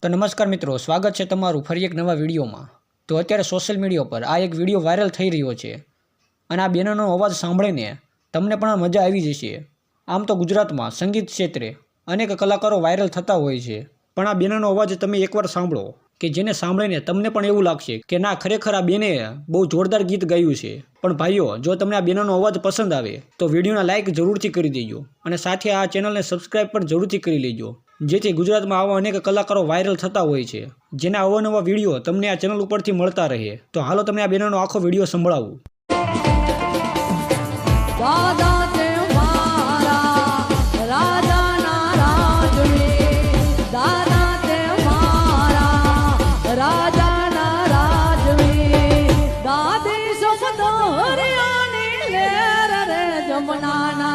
તો નમસ્કાર મિત્રો, સ્વાગત છે તમારું ફરી એક નવા વિડીયોમાં. તો અત્યારે સોશિયલ મીડિયા પર આ એક વીડિયો વાયરલ થઈ રહ્યો છે. અને આ બેનનો અવાજ સાંભળીને તમને પણ મજા આવી જશે. આમ તો ગુજરાતમાં સંગીત ક્ષેત્રે અનેક કલાકારો વાયરલ થતા હોય છે. પણ આ બેનનો અવાજ તમે એકવાર સાંભળો. કે જેને સાંભળીને તમને પણ એવું લાગશે કે ના, ખરેખર આ બેને બહુ જોરદાર ગીત ગાયું છે. પણ ભાઈઓ, જો તમને આ બેનનો અવાજ પસંદ આવે, તો વિડીયોના લાઇક જરૂરથી કરી દેજો અને સાથે આ ચેનલને સબસ્ક્રાઇબ પણ જરૂરથી કરી લેજો. જેથી ગુજરાતમાં આવા અનેક કલાકારો વાયરલ થતા હોય છે. જેના અવનવા વીડિયો તમને આ ચેનલ ઉપરથી મળતા રહે. તો હાલો તમને આ બેનનો આખો વીડિયો સંભળાવું. દાદા દાદી